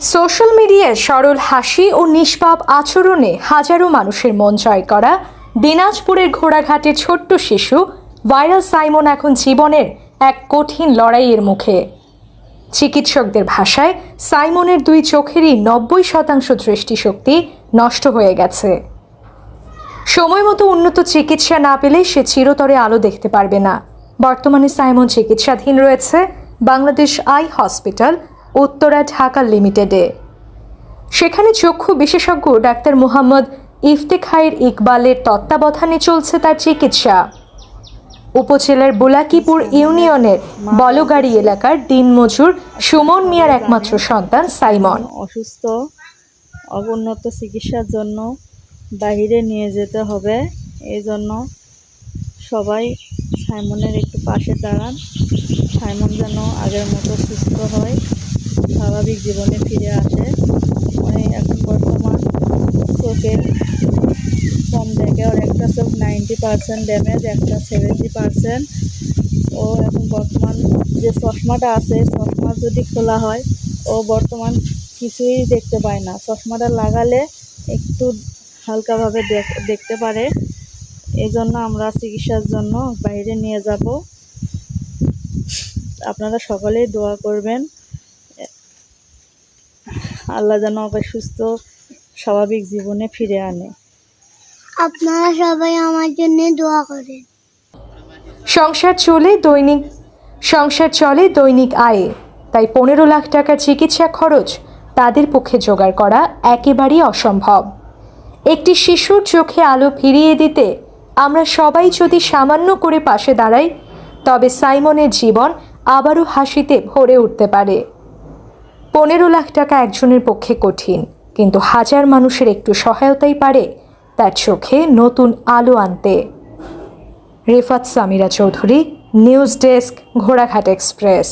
Social মিডিয়ায় সরল হাসি ও নিষ্পাপ আচরণে হাজারো মানুষের মন জয় করা দিনাজপুরের ঘোড়াঘাটের ছোট্ট শিশু ভাইরাল সাইমন এখন জীবনের এক কঠিন লড়াইয়ের মুখে। চিকিৎসকদের ভাষায়, সাইমনের দুই চোখেরই নব্বই শতাংশ দৃষ্টিশক্তি নষ্ট হয়ে গেছে। সময় মতো উন্নত চিকিৎসা না পেলে সে চিরতরে আলো দেখতে পারবে না। বর্তমানে সাইমন চিকিৎসাধীন রয়েছে। বাংলাদেশ আই হসপিটাল উত্তরা ঢাকা লিমিটেডে। সেখানে চক্ষু বিশেষজ্ঞ ডাক্তার মোহাম্মদ ইফতেখায়ের ইকবালের তত্ত্বাবধানে চলছে তার চিকিৎসা। উপজেলার বুলাকিপুর ইউনিয়নের বলগাড়ি এলাকার দিনমজুর সুমন মিয়ার একমাত্র সন্তান সাইমন। অসুস্থ অবুন্নত চিকিৎসার জন্য বাইরে নিয়ে যেতে হবে। এই জন্য সবাই সাইমনের একটু পাশে দাঁড়ান। সাইমন যেন আগের মতো সুস্থ হয়। স্বাভাবিক জীবনে ফিরে আসে। মানে এখন বর্তমান চোখে কম দেখে ওর একটা চোখ নাইনটি পার্সেন্ট ড্যামেজ একটা সেভেন্টি পার্সেন্ট ও এখন বর্তমান যে চশমাটা আছে, চশমা যদি খোলা হয়, ও বর্তমান কিছুই দেখতে পায় না। চশমাটা লাগালে একটু হালকাভাবে দেখ- দেখতে পারে। এই জন্য আমরা চিকিৎসার জন্য বাইরে নিয়ে যাব। আপনারা সকলেই দোয়া করবেন। আল্লাহ যেন ওকে সুস্থ স্বাভাবিক জীবনে ফিরে আনে। আপনারা সবাই আমার জন্য দোয়া করেন। সংসার চলে দৈনিক সংসার চলে দৈনিক আয়ে। তাই পনেরো লাখ টাকা চিকিৎসা খরচ তাদের পক্ষে জোগাড় করা একেবারেই অসম্ভব। একটি শিশুর চোখে আলো ফিরিয়ে দিতে আমরা সবাই যদি সামান্য করে পাশে দাঁড়াই তবে সাইমনের জীবন আবারও হাসিতে ভরে উঠতে পারে। পনেরো লাখ টাকা একজনের পক্ষে কঠিন, কিন্তু হাজার মানুষের একটু সহায়তাই পারে তার চোখে নতুন আলো আনতে। রেফাত সামিরা চৌধুরী, নিউজ ডেস্ক, ঘোড়াঘাট এক্সপ্রেস।